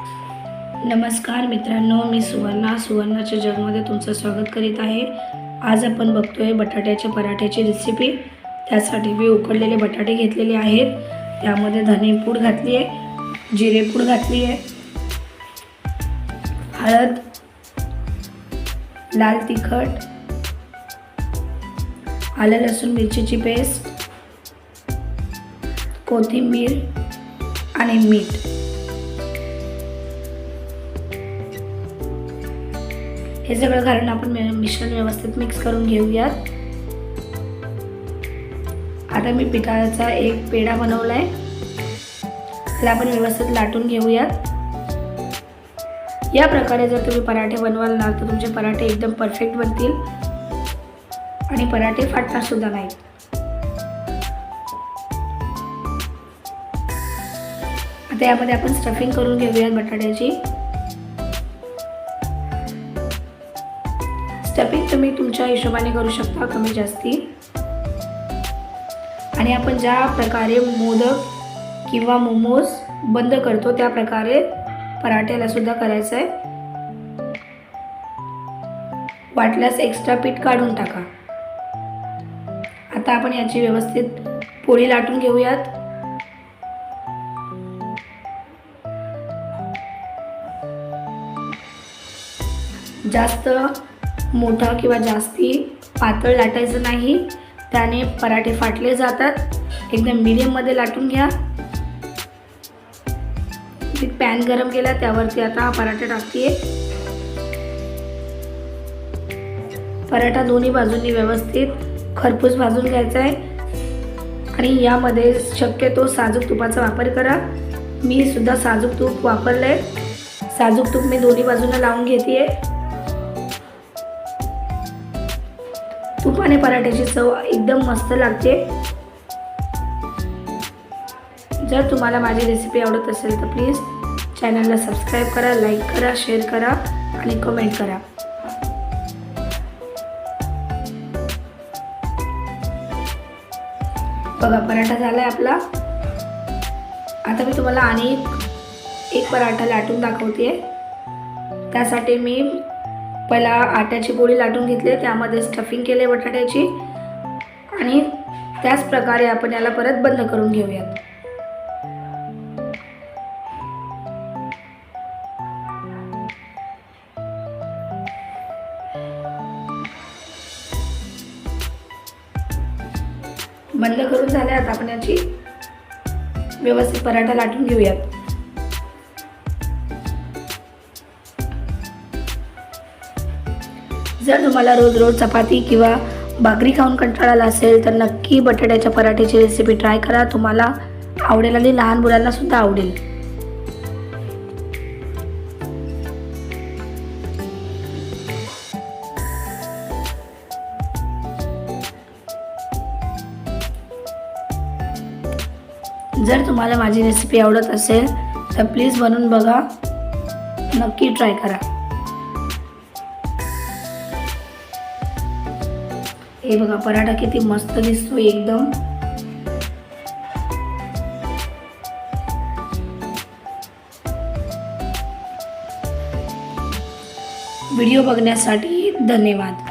नमस्कार मित्रांनो मी सुवर्णा. सुवर्णाच्या जगमध्ये तुमचं स्वागत करीत आहे. आज आपण बघतोय बटाट्याच्या पराठ्याची रेसिपी त्यासाठी मी उकडलेले बटाटे घेतलेले आहेत. त्यामध्ये धनेपूड घातली आहे जिरेपूड घातली आहे हळद लाल तिखट आलं लसूण मिरचीची पेस्ट कोथिंबीर आणि मीठ. हे सगळं घालून आपण मिश्रण व्यवस्थित मिक्स करून घेऊयात. आता मी पिठाचा एक पेढा बनवला आहे त्याला आपण व्यवस्थित लाटून घेऊयात. या प्रकारे जर तुम्ही पराठे बनवाल ना तर तुमचे पराठे एकदम परफेक्ट बनतील. आणि पराठे फाटणार सुद्धा नाहीत. आता यामध्ये आपण स्टफिंग करून घेऊयात बटाट्याची. स्टफिंग तुम्ही तुमच्या हिशोबाने करू शकता कमी जास्ती. आणि आपण ज्या प्रकारे मोदक किंवा मोमोज बंद करतो त्या प्रकारे पराठ्याला सुद्धा करायचं आहे वाटल्यास एक्स्ट्रा पीठ काढून टाका. आता आपण याची व्यवस्थित पोळी लाटून घेऊयात. जास्त मोठा किंवा जास्ती पातळ लाटायचं नाही. त्याने पराठे फाटले जातात. एकदम मिडियममध्ये लाटून घ्या. मी पॅन गरम केला त्यावरती आता हा पराठा टाकते पराठा दोन्ही बाजूंनी व्यवस्थित खरपूस भाजून घ्यायचा आहे. आणि यामध्ये शक्यतो साजूक तुपाचा वापर करा. मी सुद्धा साजूक तूप वापरलंय. साजूक तूप मी दोन्ही बाजूला लावून घेते आहे तुपाने पराठ्याची चव एकदम मस्त लागते. जर तुम्हाला माझी रेसिपी आवडत असेल तर प्लीज चॅनलला सबस्क्राईब करा लाईक करा शेअर करा आणि कमेंट करा. बघा पराठा झाला आहे आपला. आता मी तुम्हाला आणि एक पराठा लाटून दाखवते. त्यासाठी मी पहिला आट्याची पोळी लाटून घेतली त्यामध्ये स्टफिंग केले बटाट्याची. आणि त्याच प्रकारे आपण याला परत बंद करून घेऊयात. बंद करून झाल्यात आता आपण याची व्यवस्थित पराठा लाटून घेऊयात. जर तुम्हाला रोज रोज चपाती किंवा भाकरी खाऊन कंटाळा आला असेल तर नक्की बटाट्याच्या पराठ्याची रेसिपी ट्राय करा. तुम्हाला आवडेल आणि लहान मुलांना सुद्धा आवडेल. जर तुम्हाला माझी रेसिपी आवडत असेल तर प्लीज बनवून बघा. नक्की ट्राय करा. हे बघा पराठा किती मस्त दिसतो एकदम. व्हिडिओ बघण्यासाठी धन्यवाद.